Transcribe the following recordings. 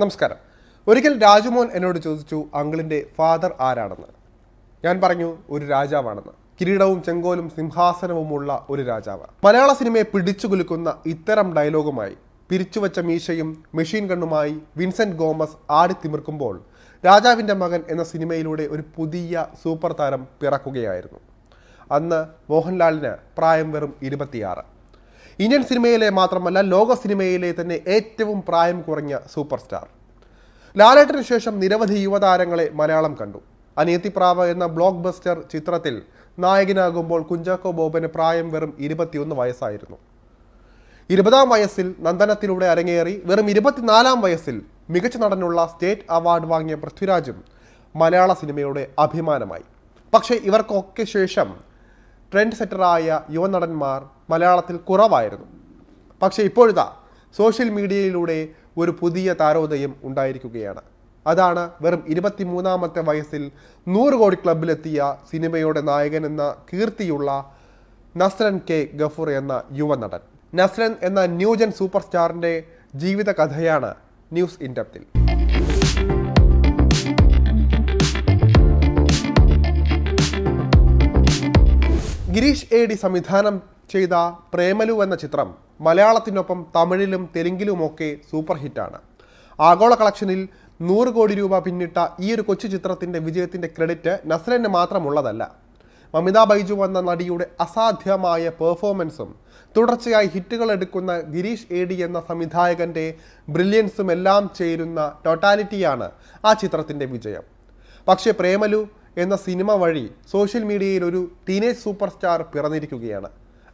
നമസ്കാരം. ഒരിക്കൽ രാജുമോൻ എന്നോട് ചോദിച്ചു അങ്കിളിന്റെ ഫാദർ ആരാണെന്ന്? ഞാൻ പറഞ്ഞു ഒരു രാജാവാണെന്ന്. കിരീടവും ചെങ്കോലും സിംഹാസനവുമുള്ള ഒരു രാജാവ്. മലയാള സിനിമയെ പിടിച്ചുകുലുക്കുന്ന ഇത്തരം ഡയലോഗുമായി പിരിച്ചുവച്ച മീശയും മെഷീൻ ഗണ്ണുമായി വിൻസെന്റ് ഗോമസ് ആടിത്തിമിർക്കുമ്പോൾ രാജാവിന്റെ മകൻ എന്ന സിനിമയിലൂടെ ഒരു പുതിയ സൂപ്പർ താരം പിറക്കുകയായിരുന്നു. അന്ന് മോഹൻലാലിന് പ്രായം വെറും ഇരുപത്തിയാറ്. ഇന്ത്യൻ സിനിമയിലെ മാത്രമല്ല ലോക സിനിമയിലെ തന്നെ ഏറ്റവും പ്രായം കുറഞ്ഞ സൂപ്പർ സ്റ്റാർ ലാലേട്ടന് ശേഷം നിരവധി യുവതാരങ്ങളെ മലയാളം കണ്ടു. അനിയത്തിപ്രാവ എന്ന ബ്ലോക്ക് ബസ്റ്റർ ചിത്രത്തിൽ നായകനാകുമ്പോൾ കുഞ്ചാക്കോ ബോബന് പ്രായം വെറും ഇരുപത്തിയൊന്ന് വയസ്സായിരുന്നു. ഇരുപതാം വയസ്സിൽ നന്ദനത്തിലൂടെ അരങ്ങേറി വെറും ഇരുപത്തിനാലാം വയസ്സിൽ മികച്ച നടനുള്ള സ്റ്റേറ്റ് അവാർഡ് വാങ്ങിയ പൃഥ്വിരാജും മലയാള സിനിമയുടെ അഭിമാനമായി. പക്ഷേ ഇവർക്കൊക്കെ ശേഷം ട്രെൻഡ് സെറ്ററായ യുവനടന്മാർ മലയാളത്തിൽ കുറവായിരുന്നു. പക്ഷേ ഇപ്പോഴിതാ സോഷ്യൽ മീഡിയയിലൂടെ ഒരു പുതിയ താരോദയം ഉണ്ടായിരിക്കുകയാണ്. അതാണ് വെറും ഇരുപത്തിമൂന്നാമത്തെ വയസ്സിൽ നൂറ് കോടി ക്ലബിലെത്തിയ സിനിമയുടെ നായകൻ എന്ന കീർത്തിയുള്ള നസ്രൻ കെ ഗഫൂർ എന്ന യുവനടൻ നസ്രൻ എന്ന ന്യൂജൻ സൂപ്പർ സ്റ്റാറിന്റെ ജീവിത കഥയാണ് ന്യൂസ് ഇൻഡപ്തിൽ ഗിരീഷ് എ ഡി സംവിധാനം ചെയ്ത പ്രേമലു എന്ന ചിത്രം മലയാളത്തിനൊപ്പം തമിഴിലും തെലുങ്കിലുമൊക്കെ സൂപ്പർ ഹിറ്റാണ്. ആഗോള കളക്ഷനിൽ നൂറ് കോടി രൂപ പിന്നിട്ട ഈ ഒരു കൊച്ചു ചിത്രത്തിന്റെ വിജയത്തിന്റെ ക്രെഡിറ്റ് നസ്രന് മാത്രമുള്ളതല്ല. മമിത ബൈജു എന്ന നടിയുടെ അസാധ്യമായ പെർഫോമൻസും തുടർച്ചയായി ഹിറ്റുകൾ എടുക്കുന്ന ഗിരീഷ് എ ഡി എന്ന സംവിധായകന്റെ ബ്രില്യൻസും എല്ലാം ചേരുന്ന ടോട്ടാലിറ്റിയാണ് ആ ചിത്രത്തിന്റെ വിജയം. പക്ഷേ പ്രേമലു എന്ന സിനിമ വഴി സോഷ്യൽ മീഡിയയിൽ ഒരു ടീനേജ് സൂപ്പർ സ്റ്റാർ പിറന്നിരിക്കുകയാണ്.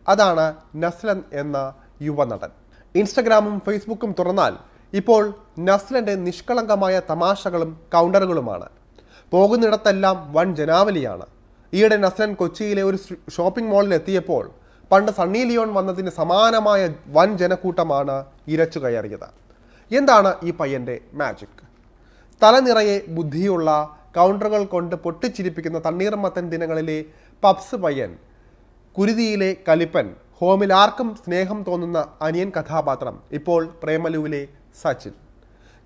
അതാണ് നസ്ലൻ എന്ന യുവനടൻ. ഇൻസ്റ്റഗ്രാമും ഫേസ്ബുക്കും തുറന്നാൽ ഇപ്പോൾ നസ്ലന്റെ നിഷ്കളങ്കമായ തമാശകളും കൗണ്ടറുകളുമാണ്. പോകുന്നിടത്തെല്ലാം വൻ ജനാവലിയാണ്. ഈയിടെ നസ്ലൻ കൊച്ചിയിലെ ഒരു ഷോപ്പിംഗ് മാളിൽ എത്തിയപ്പോൾ പണ്ട് സണ്ണി ലിയോൺ വന്നതിന് സമാനമായ വൻ ജനക്കൂട്ടമാണ് ഇരച്ചു കയറിയത്. എന്താണ് ഈ പയ്യന്റെ മാജിക് തലനിറയെ ബുദ്ധിയുള്ള കൗണ്ടറുകൾ കൊണ്ട് പൊട്ടിച്ചിരിപ്പിക്കുന്ന തണ്ണീർമത്തൻ ദിനങ്ങളിലെ പബ്സ് പയ്യൻ കുരുതിയിലെ കലിപ്പൻ ഹോമിൽ ആർക്കും സ്നേഹം തോന്നുന്ന അനിയൻ കഥാപാത്രം ഇപ്പോൾ പ്രേമലുവിലെ സച്ചിൻ.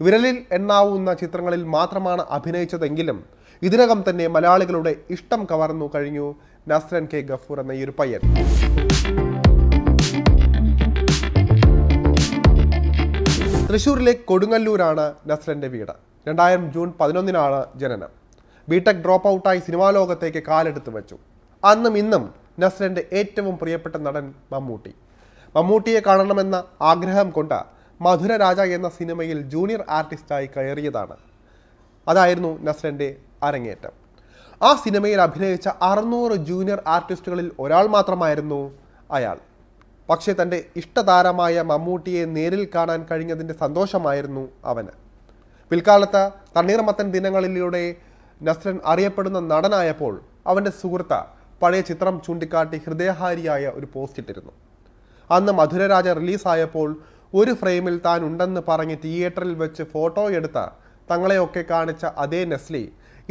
വിരലിൽ എണ്ണാവുന്ന ചിത്രങ്ങളിൽ മാത്രമാണ് അഭിനയിച്ചതെങ്കിലും ഇതിനകം തന്നെ മലയാളികളുടെ ഇഷ്ടം കവർന്നു കഴിഞ്ഞു നസ്രൻ കെ ഗഫൂർ എന്ന ഈ ഒരു പയ്യൻ. തൃശൂരിലെ കൊടുങ്ങല്ലൂരാണ് നസ്രന്റെ വീട്. രണ്ടായിരം ജൂൺ പതിനൊന്നിനാണ് ജനനം. ബിടെക് ഡ്രോപ്പ് ഔട്ടായി സിനിമാ ലോകത്തേക്ക് കാലെടുത്ത് വെച്ചു. അന്നും ഇന്നും നസ്രന്റെ ഏറ്റവും പ്രിയപ്പെട്ട നടൻ മമ്മൂട്ടി. മമ്മൂട്ടിയെ കാണണമെന്ന ആഗ്രഹം കൊണ്ട് മധുര രാജ എന്ന സിനിമയിൽ ജൂനിയർ ആർട്ടിസ്റ്റായി കയറിയതാണ്. അതായിരുന്നു നസ്രന്റെ അരങ്ങേറ്റം. ആ സിനിമയിൽ അഭിനയിച്ച അറുന്നൂറ് ജൂനിയർ ആർട്ടിസ്റ്റുകളിൽ ഒരാൾ മാത്രമായിരുന്നു അയാൾ. പക്ഷേ തന്റെ ഇഷ്ടതാരമായ മമ്മൂട്ടിയെ നേരിൽ കാണാൻ കഴിഞ്ഞതിന്റെ സന്തോഷമായിരുന്നു അവന്. പിൽക്കാലത്ത് തണ്ണീർമത്തൻ ദിനങ്ങളിലൂടെ നസ്രൻ അറിയപ്പെടുന്ന നടനായപ്പോൾ അവന്റെ സുഹൃത്ത പഴയ ചിത്രം ചൂണ്ടിക്കാട്ടി ഹൃദയഹാരിയായ ഒരു പോസ്റ്റ് ഇട്ടിരുന്നു. അന്ന് മധുരരാജ റിലീസായപ്പോൾ ഒരു ഫ്രെയിമിൽ താൻ ഉണ്ടെന്ന് പറഞ്ഞ് തിയേറ്ററിൽ വെച്ച് ഫോട്ടോ എടുത്ത തങ്ങളെയൊക്കെ കാണിച്ച അതേ നെസ്ലി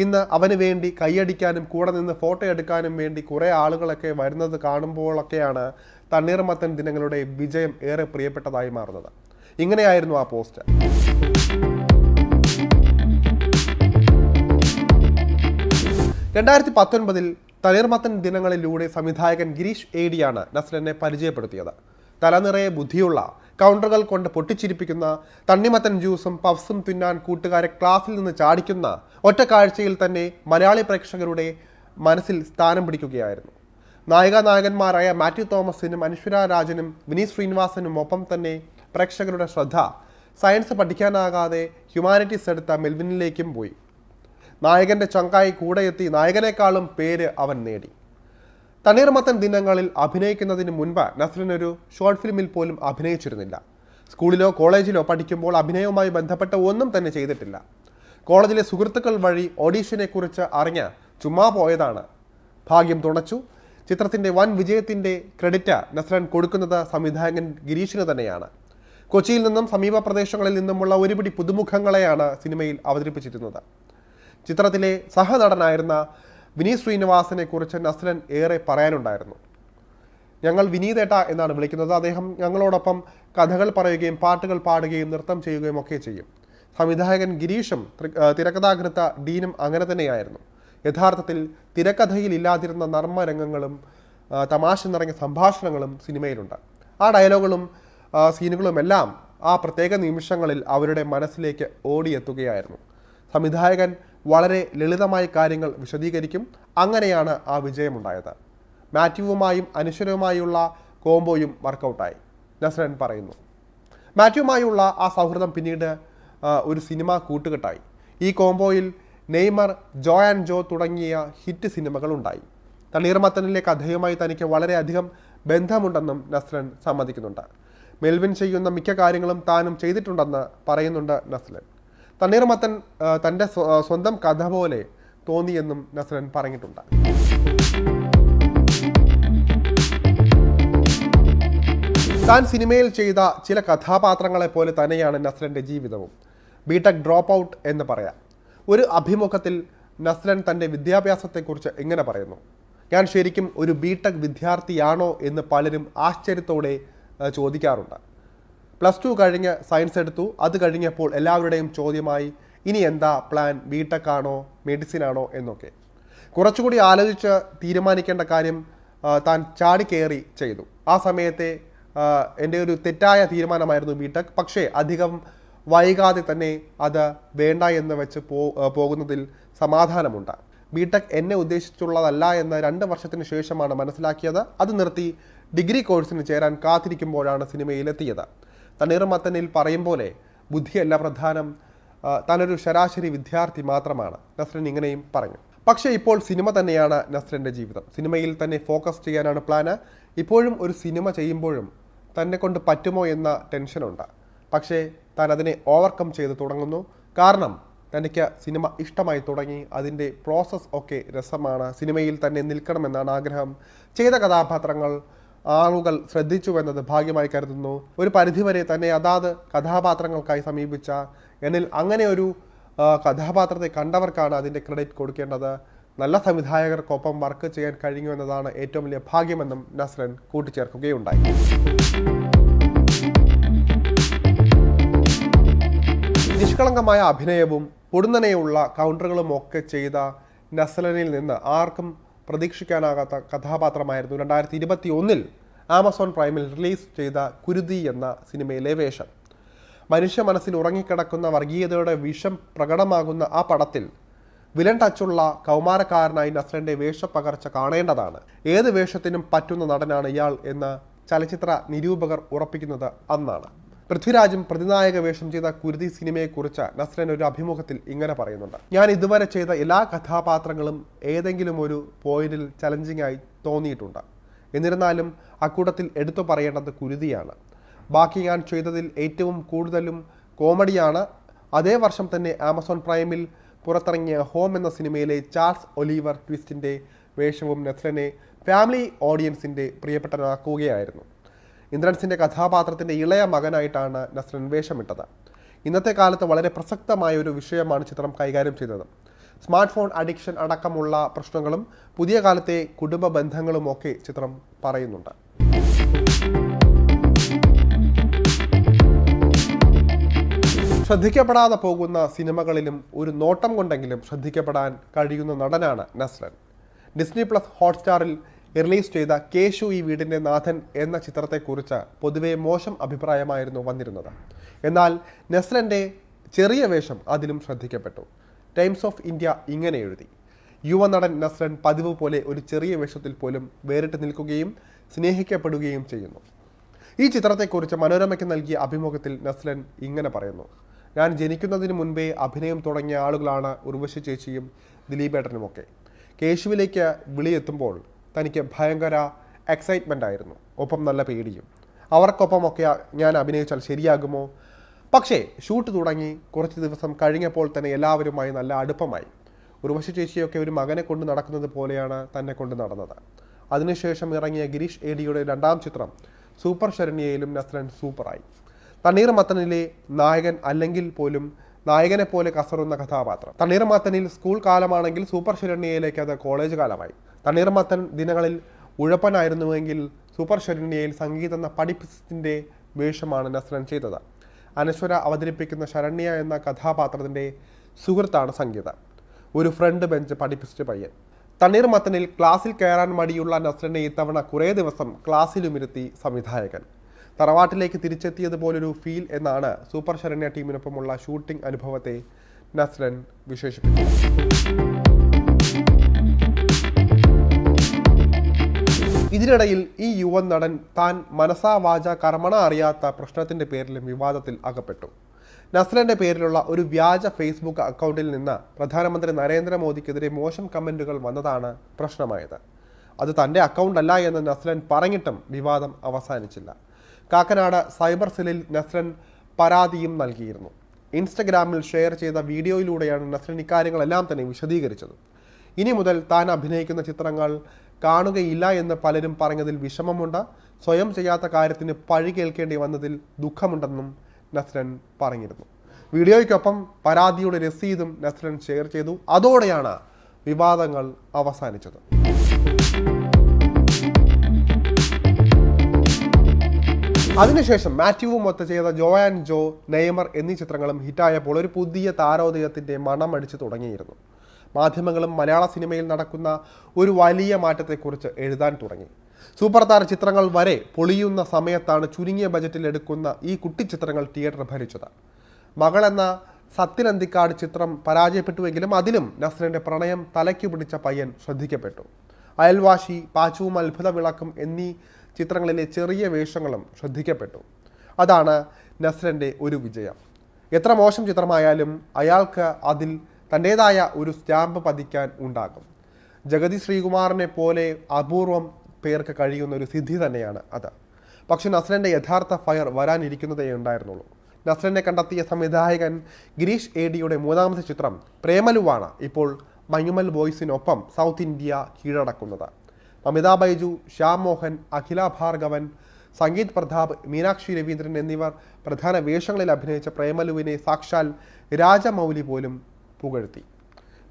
ഇന്ന് അവന് വേണ്ടി കൈയടിക്കാനും കൂടെ നിന്ന് ഫോട്ടോ എടുക്കാനും വേണ്ടി കുറേ ആളുകളൊക്കെ വരുന്നത് കാണുമ്പോഴൊക്കെയാണ് തണ്ണീർമത്തൻ ദിനങ്ങളുടെ വിജയം ഏറെ പ്രിയപ്പെട്ടതായി മാറുന്നത്. ഇങ്ങനെയായിരുന്നു ആ പോസ്റ്റ് രണ്ടായിരത്തി പത്തൊൻപതിൽ തളിർമത്തൻ ദിനങ്ങളിലൂടെ സംവിധായകൻ ഗിരീഷ് ഏഡിയാണ് നസ്ലനെ പരിചയപ്പെടുത്തിയത്. തലനിറയെ ബുദ്ധിയുള്ള കൗണ്ടറുകൾ കൊണ്ട് പൊട്ടിച്ചിരിപ്പിക്കുന്ന തണ്ണിമത്തൻ ജ്യൂസും പഫ്സും തിന്നാൻ കൂട്ടുകാരെ ക്ലാസ്സിൽ നിന്ന് ചാടിക്കുന്ന ഒറ്റ കാഴ്ചയിൽ തന്നെ മലയാളി പ്രേക്ഷകരുടെ മനസ്സിൽ സ്ഥാനം പിടിക്കുകയായിരുന്നു. നായിക നായകന്മാരായ മാത്യു തോമസിനും അനുശ്വര രാജനും വിനീത് ശ്രീനിവാസനും ഒപ്പം തന്നെ പ്രേക്ഷകരുടെ ശ്രദ്ധ. സയൻസ് പഠിക്കാനാകാതെ ഹ്യൂമാനിറ്റീസ് എടുത്ത മെൽവിനിലേക്കും പോയി. നായകന്റെ ചങ്കായി കൂടെയെത്തി നായകനേക്കാളും പേര് അവൻ നേടി. തണ്ണീർമത്തൻ ദിനങ്ങളിൽ അഭിനയിക്കുന്നതിന് മുൻപ് നസ്രിൻ ഒരു ഷോർട്ട് ഫിലിമിൽ പോലും അഭിനയിച്ചിരുന്നില്ല. സ്കൂളിലോ കോളേജിലോ പഠിക്കുമ്പോൾ അഭിനയവുമായി ബന്ധപ്പെട്ട ഒന്നും തന്നെ ചെയ്തിട്ടില്ല. കോളേജിലെ സുഹൃത്തുക്കൾ വഴി ഓഡീഷനെക്കുറിച്ച് അറിഞ്ഞ് ചുമ്മാ പോയതാണ്. ഭാഗ്യം തുണച്ചു. ചിത്രത്തിന്റെ വൻ വിജയത്തിന്റെ ക്രെഡിറ്റ് നസ്രൻ കൊടുക്കുന്നത് സംവിധായകൻ ഗിരീഷിന് തന്നെയാണ്. കൊച്ചിയിൽ നിന്നും സമീപ പ്രദേശങ്ങളിൽ നിന്നുമുള്ള ഒരുപിടി പുതുമുഖങ്ങളെയാണ് സിനിമയിൽ അവതരിപ്പിച്ചിരുന്നത്. ചിത്രത്തിലെ സഹനടനായിരുന്ന വിനീത് ശ്രീനിവാസനെ കുറിച്ച് നസ്ലൻ ഏറെ പറയാനുണ്ടായിരുന്നു. ഞങ്ങൾ വിനീതേട്ട എന്നാണ് വിളിക്കുന്നത്. അദ്ദേഹം ഞങ്ങളോടൊപ്പം കഥകൾ പറയുകയും പാട്ടുകൾ പാടുകയും നൃത്തം ചെയ്യുകയും ഒക്കെ ചെയ്യും. സംവിധായകൻ ഗിരീഷും തിരക്കഥാകൃത്ത ഡീനും അങ്ങനെ തന്നെയായിരുന്നു. യഥാർത്ഥത്തിൽ തിരക്കഥയിൽ ഇല്ലാതിരുന്ന നർമ്മരംഗങ്ങളും തമാശ നിറഞ്ഞ സംഭാഷണങ്ങളും സിനിമയിലുണ്ട്. ആ ഡയലോഗുകളും സീനുകളുമെല്ലാം ആ പ്രത്യേക നിമിഷങ്ങളിൽ അവരുടെ മനസ്സിലേക്ക് ഓടിയെത്തുകയായിരുന്നു. സംവിധായകൻ വളരെ ലളിതമായ കാര്യങ്ങൾ വിശദീകരിക്കും. അങ്ങനെയാണ് ആ വിജയമുണ്ടായത്. മാത്യുവുമായും അനുശ്വരവുമായുള്ള കോംബോയും വർക്കൗട്ടായി. നസ്രൻ പറയുന്നു. മാത്യുവുമായുള്ള ആ സൗഹൃദം പിന്നീട് ഒരു സിനിമ കൂട്ടുകെട്ടായി. ഈ കോംബോയിൽ നെയ്മർ ജോ ആൻഡ് ജോ തുടങ്ങിയ ഹിറ്റ് സിനിമകൾ ഉണ്ടായി. തണ്ണീർമത്തനിലെ കഥയുമായി തനിക്ക് വളരെയധികം ബന്ധമുണ്ടെന്നും നസ്രൻ സമ്മതിക്കുന്നുണ്ട്. മെൽവിൻ ചെയ്യുന്ന മിക്ക കാര്യങ്ങളും താനും ചെയ്തിട്ടുണ്ടെന്ന് പറയുന്നുണ്ട് നസ്ലൻ തണ്ണീർമത്തൻ തന്റെ സ്വന്തം കഥ പോലെ തോന്നിയെന്നും നസ്രൻ പറഞ്ഞിട്ടുണ്ട്. താൻ സിനിമയിൽ ചെയ്ത ചില കഥാപാത്രങ്ങളെ പോലെ തന്നെയാണ് നസ്രന്റെ ജീവിതവും. ബിടെക് ഡ്രോപ്പ് ഔട്ട് എന്ന് പറയാം. ഒരു അഭിമുഖത്തിൽ നസ്രൻ തന്റെ വിദ്യാഭ്യാസത്തെക്കുറിച്ച് എങ്ങനെ പറയുന്നു? ഞാൻ ശരിക്കും ഒരു ബിടെക് വിദ്യാർത്ഥിയാണോ എന്ന് പലരും ആശ്ചര്യത്തോടെ ചോദിക്കാറുണ്ട്. പ്ലസ് ടു കഴിഞ്ഞ് സയൻസ് എടുത്തു. അത് കഴിഞ്ഞപ്പോൾ എല്ലാവരുടെയും ചോദ്യമായി ഇനി എന്താ പ്ലാൻ ബിടെക് ആണോ മെഡിസിൻ ആണോ എന്നൊക്കെ. കുറച്ചുകൂടി ആലോചിച്ച് തീരുമാനിക്കേണ്ട കാര്യം താൻ ചാടിക്കയറി ചെയ്തു. ആ സമയത്തെ എന്റെ ഒരു തെറ്റായ തീരുമാനമായിരുന്നു ബിടെക്. പക്ഷേ അധികം വൈകാതെ തന്നെ അത് വേണ്ട എന്ന് വെച്ച് പോ പോകുന്നതിൽ സമാധാനമുണ്ട്. ബിടെക് എന്നെ ഉദ്ദേശിച്ചുള്ളതല്ല എന്ന് രണ്ട് വർഷത്തിന് ശേഷമാണ് മനസ്സിലാക്കിയത്. അത് നിർത്തി ഡിഗ്രി കോഴ്സിന് ചേരാൻ കാത്തിരിക്കുമ്പോഴാണ് സിനിമയിലെത്തിയത്. തണ്ണീർമത്തനിൽ പറയും പോലെ ബുദ്ധിയല്ല പ്രധാനം. താനൊരു ശരാശരി വിദ്യാർത്ഥി മാത്രമാണ്. നസ്രൻ ഇങ്ങനെയും പറഞ്ഞു. പക്ഷേ ഇപ്പോൾ സിനിമ തന്നെയാണ് നസ്രന്റെ ജീവിതം. സിനിമയിൽ തന്നെ ഫോക്കസ് ചെയ്യാനാണ് പ്ലാന്. ഇപ്പോഴും ഒരു സിനിമ ചെയ്യുമ്പോഴും തന്നെ കൊണ്ട് പറ്റുമോ എന്ന ടെൻഷനുണ്ട്. പക്ഷേ താൻ അതിനെ ഓവർകം ചെയ്ത് തുടങ്ങുന്നു. കാരണം തനിക്ക് സിനിമ ഇഷ്ടമായി തുടങ്ങി. അതിന്റെ പ്രോസസ്സ് ഒക്കെ രസമാണ്. സിനിമയിൽ തന്നെ നിൽക്കണമെന്നാണ് ആഗ്രഹം. ചെയ്ത കഥാപാത്രങ്ങൾ ആളുകൾ ശ്രദ്ധിച്ചുവെന്നത് ഭാഗ്യമായി കരുതുന്നു. ഒരു പരിധിവരെ തന്നെ അതാത് കഥാപാത്രങ്ങൾക്കായി സമീപിച്ച എന്നിൽ അങ്ങനെ ഒരു കഥാപാത്രത്തെ കണ്ടവർക്കാണ് അതിന്റെ ക്രെഡിറ്റ് കൊടുക്കേണ്ടത്. നല്ല സംവിധായകർക്കൊപ്പം വർക്ക് ചെയ്യാൻ കഴിഞ്ഞു എന്നതാണ് ഏറ്റവും വലിയ ഭാഗ്യമെന്നും നസ്രൻ കൂട്ടിച്ചേർക്കുകയുണ്ടായി. നിഷ്കളങ്കമായ അഭിനയവും പൊടുന്നനെയുള്ള കൗണ്ടറുകളും ഒക്കെ ചെയ്ത നസ്ലനിൽ നിന്ന് ആർക്കും പ്രതീക്ഷിക്കാനാകാത്ത കഥാപാത്രമായിരുന്നു രണ്ടായിരത്തി ഇരുപത്തി ഒന്നിൽ ആമസോൺ പ്രൈമിൽ റിലീസ് ചെയ്ത കുരുതി എന്ന സിനിമയിലെ വേഷം. മനുഷ്യ മനസ്സിൽ ഉറങ്ങിക്കിടക്കുന്ന വർഗീയതയുടെ വിഷം പ്രകടമാകുന്ന ആ പടത്തിൽ വിലൻ ടച്ചുള്ള കൗമാരക്കാരനായി നസ്രന്റെ വേഷപ്പകർച്ച കാണേണ്ടതാണ്. ഏത് വേഷത്തിനും പറ്റുന്ന നടനാണ് ഇയാൾ എന്ന് ചലച്ചിത്ര നിരൂപകർ ഉറപ്പിക്കുന്നത് അന്നാണ്. പൃഥ്വിരാജും പ്രതിനായക വേഷം ചെയ്ത കുരുതി സിനിമയെക്കുറിച്ച് നസ്രൻ ഒരു അഭിമുഖത്തിൽ ഇങ്ങനെ പറയുന്നുണ്ട്. ഞാൻ ഇതുവരെ ചെയ്ത എല്ലാ കഥാപാത്രങ്ങളും ഏതെങ്കിലും ഒരു പോയിന്റിൽ ചലഞ്ചിങ് ആയി തോന്നിയിട്ടുണ്ട്. എന്നിരുന്നാലും അക്കൂട്ടത്തിൽ എടുത്തു പറയേണ്ടത് കുരുതിയാണ്. ബാക്കി ഞാൻ ചെയ്തതിൽ ഏറ്റവും കൂടുതലും കോമഡിയാണ്. അതേ വർഷം തന്നെ ആമസോൺ പ്രൈമിൽ പുറത്തിറങ്ങിയ ഹോം എന്ന സിനിമയിലെ ചാൾസ് ഒലീവർ ട്വിസ്റ്റിന്റെ വേഷവും നെസ്ലനെ ഫാമിലി ഓഡിയൻസിന്റെ പ്രിയപ്പെട്ടനാക്കുകയായിരുന്നു. ഇന്ദ്രൻസിന്റെ കഥാപാത്രത്തിന്റെ ഇളയ മകനായിട്ടാണ് നസ്രൻ വേഷമിട്ടത്. ഇന്നത്തെ കാലത്ത് വളരെ പ്രസക്തമായ ഒരു വിഷയമാണ് ചിത്രം കൈകാര്യം ചെയ്തത്. സ്മാർട്ട് ഫോൺ അഡിക്ഷൻ അടക്കമുള്ള പ്രശ്നങ്ങളും പുതിയ കാലത്തെ കുടുംബ ബന്ധങ്ങളും ഒക്കെ ചിത്രം പറയുന്നുണ്ട്. ശ്രദ്ധിക്കപ്പെടാതെ പോകുന്ന സിനിമകളിലും ഒരു നോട്ടം കൊണ്ടെങ്കിലും ശ്രദ്ധിക്കപ്പെടാൻ കഴിയുന്ന നടനാണ് നസ്രൻ. ഡിസ്നി പ്ലസ് ഹോട്ട്സ്റ്റാറിൽ റിലീസ് ചെയ്ത കേശു ഈ വീടിന്റെ നാഥൻ എന്ന ചിത്രത്തെക്കുറിച്ച് പൊതുവെ മോശം അഭിപ്രായമായിരുന്നു വന്നിരുന്നത്. എന്നാൽ നെസ്ലന്റെ ചെറിയ വേഷം അതിലും ശ്രദ്ധിക്കപ്പെട്ടു. ടൈംസ് ഓഫ് ഇന്ത്യ ഇങ്ങനെ എഴുതി. യുവ നടൻ നസ്രൻ പതിവ് പോലെ ഒരു ചെറിയ വേഷത്തിൽ പോലും വേറിട്ട് നിൽക്കുകയും സ്നേഹിക്കപ്പെടുകയും ചെയ്യുന്നു. ഈ ചിത്രത്തെക്കുറിച്ച് മനോരമയ്ക്ക് നൽകിയ അഭിമുഖത്തിൽ നസ്ലൻ ഇങ്ങനെ പറയുന്നു. ഞാൻ ജനിക്കുന്നതിന് മുൻപേ അഭിനയം തുടങ്ങിയ ആളുകളാണ് ഉർവശി ചേച്ചിയും ദിലീപേട്ടനുമൊക്കെ. കേശുവിലേക്ക് വിളിയെത്തുമ്പോൾ തനിക്ക് ഭയങ്കര എക്സൈറ്റ്മെന്റ് ആയിരുന്നു. ഒപ്പം നല്ല പേടിയും. അവർക്കൊപ്പമൊക്കെ ഞാൻ അഭിനയിച്ചാൽ ശരിയാകുമോ? പക്ഷേ ഷൂട്ട് തുടങ്ങി കുറച്ച് ദിവസം കഴിഞ്ഞപ്പോൾ തന്നെ എല്ലാവരുമായി നല്ല അടുപ്പമായി. ഉർവശി ചേച്ചിയൊക്കെ ഒരു മകനെ കൊണ്ട് നടക്കുന്നത് പോലെയാണ് തന്നെ കൊണ്ട് നടന്നത്. അതിനുശേഷം ഇറങ്ങിയ ഗിരീഷ് ഏഡിയുടെ രണ്ടാം ചിത്രം സൂപ്പർ ശരണ്യയിലും നസ്രൻ സൂപ്പറായി. തണ്ണീർമത്തനിലെ നായകൻ അല്ലെങ്കിൽ പോലും നായകനെ പോലെ കസറുന്ന കഥാപാത്രം. തണ്ണീർമത്തനിൽ സ്കൂൾ കാലമാണെങ്കിൽ സൂപ്പർ ശരണ്യയിലേക്ക് അത് കോളേജ് കാലമായി. തണ്ണീർമത്തൻ ദിനങ്ങളിൽ ഉഴപ്പനായിരുന്നുവെങ്കിൽ സൂപ്പർ ശരണ്യയിൽ സംഗീതം എന്ന പഠിപ്പിച്ചതിന്റെ വേഷമാണ് നസ്രൻ ചെയ്തത്. അനശ്വര അവതരിപ്പിക്കുന്ന ശരണ്യ എന്ന കഥാപാത്രത്തിന്റെ സുഹൃത്താണ് സംഗീത. ഒരു ഫ്രണ്ട് ബെഞ്ച് പഠിപ്പിച്ചിട്ട് പയ്യൻ. തണ്ണീർമത്തനിൽ ക്ലാസ്സിൽ കയറാൻ മടിയുള്ള നസ്രനെ ഇത്തവണ കുറേ ദിവസം ക്ലാസ്സിലുമിരുത്തി സംവിധായകൻ. തറവാട്ടിലേക്ക് തിരിച്ചെത്തിയതുപോലൊരു ഫീൽ എന്നാണ് സൂപ്പർ ശരണ്യ ടീമിനൊപ്പമുള്ള ഷൂട്ടിംഗ് അനുഭവത്തെ നസ്രൻ വിശേഷിപ്പിച്ചത് ഇതിനിടയിൽ ഈ യുവ നടൻ താൻ മനസാ വാച കർമ്മണ അറിയാത്ത പ്രശ്നത്തിന്റെ പേരിലും വിവാദത്തിൽ അകപ്പെട്ടു. നസ്രന്റെ പേരിലുള്ള ഒരു വ്യാജ ഫേസ്ബുക്ക് അക്കൗണ്ടിൽ നിന്ന് പ്രധാനമന്ത്രി നരേന്ദ്രമോദിക്കെതിരെ മോശം കമന്റുകൾ വന്നതാണ് പ്രശ്നമായത്. അത് തന്റെ അക്കൗണ്ടല്ല എന്ന് നസ്രൻ പറഞ്ഞിട്ടും വിവാദം അവസാനിച്ചില്ല. കാക്കനാട് സൈബർ സെല്ലിൽ നസ്രൻ പരാതിയും നൽകിയിരുന്നു. ഇൻസ്റ്റഗ്രാമിൽ ഷെയർ ചെയ്ത വീഡിയോയിലൂടെയാണ് നസ്രൻ ഇക്കാര്യങ്ങളെല്ലാം തന്നെ വിശദീകരിച്ചത്. ഇനി മുതൽ താൻ അഭിനയിക്കുന്ന ചിത്രങ്ങൾ കാണുകയില്ല എന്ന് പലരും പറഞ്ഞതിൽ വിഷമമുണ്ട്. സ്വയം ചെയ്യാത്ത കാര്യത്തിന് പഴി കേൾക്കേണ്ടി വന്നതിൽ ദുഃഖമുണ്ടെന്നും നസ്രൻ പറഞ്ഞിരുന്നു. വീഡിയോയ്ക്കൊപ്പം പരാതിയുടെ രസീതും നസ്രൻ ഷെയർ ചെയ്തു. അതോടെയാണ് വിവാദങ്ങൾ അവസാനിച്ചത്. അതിനുശേഷം മാത്യുവും ഒത്ത് ചെയ്ത ജോ ആൻഡ് ജോ നെയ്മർ എന്നീ ചിത്രങ്ങളും ഹിറ്റായപ്പോൾ ഒരു പുതിയ താരോദയത്തിന്റെ മണം അടിച്ചു തുടങ്ങിയിരുന്നു. മാധ്യമങ്ങളും മലയാള സിനിമയിൽ നടക്കുന്ന ഒരു വലിയ മാറ്റത്തെക്കുറിച്ച് എഴുതാൻ തുടങ്ങി. സൂപ്പർ താര ചിത്രങ്ങൾ വരെ പൊളിയുന്ന സമയത്താണ് ചുരുങ്ങിയ ബജറ്റിൽ എടുക്കുന്ന ഈ കുട്ടിച്ചിത്രങ്ങൾ തിയേറ്റർ ഭരിച്ചത്. മകൾ എന്ന സത്യനന്തിക്കാട് ചിത്രം പരാജയപ്പെട്ടുവെങ്കിലും അതിലും നസ്രന്റെ പ്രണയം തലയ്ക്ക് പിടിച്ച പയ്യൻ ശ്രദ്ധിക്കപ്പെട്ടു. അയൽവാശി പാച്ചുവും അത്ഭുത വിളക്കും എന്നീ ചിത്രങ്ങളിലെ ചെറിയ വേഷങ്ങളും ശ്രദ്ധിക്കപ്പെട്ടു. അതാണ് നസ്രന്റെ ഒരു വിജയം. എത്ര മോശം ചിത്രമായാലും അയാൾക്ക് അതിൽ തന്റേതായ ഒരു സ്റ്റാമ്പ് പതിക്കാൻ ഉണ്ടാകും. ജഗതി ശ്രീകുമാറിനെ പോലെ അപൂർവം പേർക്ക് കഴിയുന്ന ഒരു സിദ്ധി തന്നെയാണ് അത്. പക്ഷെ നസ്ലന്റെ യഥാർത്ഥ ഫയർ വരാനിരിക്കുന്നതേ ഉണ്ടായിരുന്നുള്ളൂ. നസ്രനെ കണ്ടെത്തിയ സംവിധായകൻ ഗിരീഷ് ഏഡിയുടെ മൂന്നാമത്തെ ചിത്രം പ്രേമലുവാണ് ഇപ്പോൾ മഞ്ഞുമൽ ബോയ്സിനൊപ്പം സൗത്ത് ഇന്ത്യ കീഴടക്കുന്നത്. അമിതാ ബൈജു ശ്യാം മോഹൻ അഖില ഭാർഗവൻ സംഗീത് പ്രതാപ് മീനാക്ഷി രവീന്ദ്രൻ എന്നിവർ പ്രധാന വേഷങ്ങളിൽ അഭിനയിച്ച പ്രേമലുവിനെ സാക്ഷാൽ രാജമൗലി പോലും പുകഴ്ത്തി.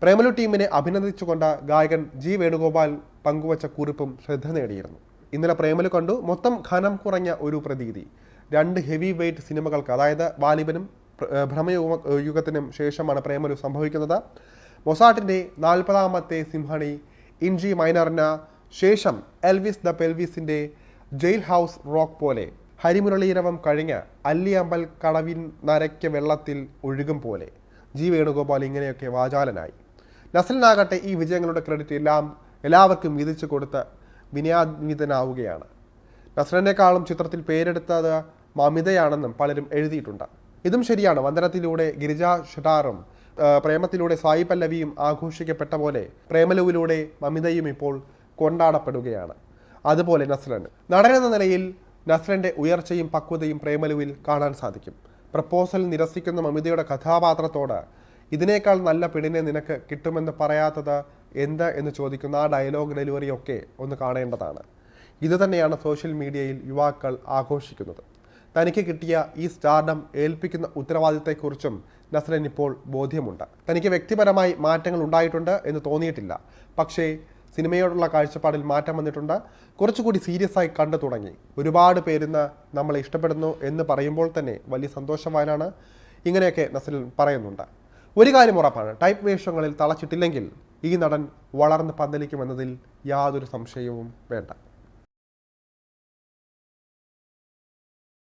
പ്രേമലു ടീമിനെ അഭിനന്ദിച്ചുകൊണ്ട ഗായകൻ ജി വേണുഗോപാൽ പങ്കുവച്ച കുറിപ്പും ശ്രദ്ധ നേടിയിരുന്നു. ഇന്നലെ പ്രേമലു കണ്ടു മൊത്തം ഘനം കുറഞ്ഞ ഒരു പ്രതീതി. രണ്ട് ഹെവി വെയ്റ്റ് സിനിമകൾക്ക് അതായത് വാലിബനും ഭ്രമയുഗത്തിനും ഭ്രമയുഗ യുഗത്തിനും ശേഷമാണ് പ്രേമലു സംഭവിക്കുന്നത്. മൊസാട്ടിന്റെ നാൽപ്പതാമത്തെ സിംഹണി ഇൻജി മൈനറിന് ശേഷം എൽവിസ് ദ പെൽവിസിന്റെ ജയിൽ ഹൗസ് റോക്ക് പോലെ ഹരിമുരളീരവം കഴിഞ്ഞ് അല്ലിയമ്പൽ കടവിൻ നരയ്ക്ക് വെള്ളത്തിൽ ഒഴുകും പോലെ. ജി വേണുഗോപാൽ ഇങ്ങനെയൊക്കെ വാചാലനായി. നസലിനാകട്ടെ ഈ വിജയങ്ങളുടെ ക്രെഡിറ്റ് എല്ലാം എല്ലാവർക്കും വീതിച്ചു കൊടുത്ത് വിനയാന്വിതനാവുകയാണ് നസലിനേക്കാളും ചിത്രത്തിൽ പേരെടുത്തത് മമിതയാണെന്നും പലരും എഴുതിയിട്ടുണ്ട്. ഇതും ശരിയാണ്. വന്ദനത്തിലൂടെ ഗിരിജ ആ, പ്രേമത്തിലൂടെ സായി പല്ലവിയും ആഘോഷിക്കപ്പെട്ട പോലെ പ്രേമലുവിലൂടെ മമിതയും ഇപ്പോൾ കൊണ്ടാടപ്പെടുകയാണ്. അതുപോലെ നസ്രൻ നടനെന്ന നിലയിൽ നസ്രന്റെ ഉയർച്ചയും പക്വതയും പ്രേമലുവിൽ കാണാൻ സാധിക്കും. പ്രപ്പോസൽ നിരസിക്കുന്ന മമിതയുടെ കഥാപാത്രത്തോട് ഇതിനേക്കാൾ നല്ല പെണ്ണിനെ നിനക്ക് കിട്ടുമെന്ന് പറയാത്തത് എന്ത് എന്ന് ചോദിക്കുന്ന ആ ഡയലോഗ് ഡെലിവറി ഒക്കെ ഒന്ന് കാണേണ്ടതാണ്. ഇത് തന്നെയാണ് സോഷ്യൽ മീഡിയയിൽ യുവാക്കൾ ആഘോഷിക്കുന്നത്. തനിക്ക് കിട്ടിയ ഈ സ്റ്റാർഡം ഏൽപ്പിക്കുന്ന ഉത്തരവാദിത്തത്തെക്കുറിച്ചും നസ്രൻ ഇപ്പോൾ ബോധ്യമുണ്ട്. തനിക്ക് വ്യക്തിപരമായി മാറ്റങ്ങൾ ഉണ്ടായിട്ടുണ്ട് എന്ന് തോന്നിയിട്ടില്ല. പക്ഷേ സിനിമയോടുള്ള കാഴ്ചപ്പാടിൽ മാറ്റം വന്നിട്ടുണ്ട്. കുറച്ചുകൂടി സീരിയസ് ആയി കണ്ടു തുടങ്ങി. ഒരുപാട് പേരിന്ന് നമ്മളെ ഇഷ്ടപ്പെടുന്നു എന്ന് പറയുമ്പോൾ തന്നെ വലിയ സന്തോഷവാനാണ്. ഇങ്ങനെയൊക്കെ നസൽ പറയുന്നുണ്ട്. ഒരു കാര്യം ഉറപ്പാണ്. ടൈപ്പ് വേഷങ്ങളിൽ തളച്ചിട്ടില്ലെങ്കിൽ ഈ നടൻ വളർന്ന് പന്തലിക്കുമെന്നതിൽ യാതൊരു സംശയവും വേണ്ട.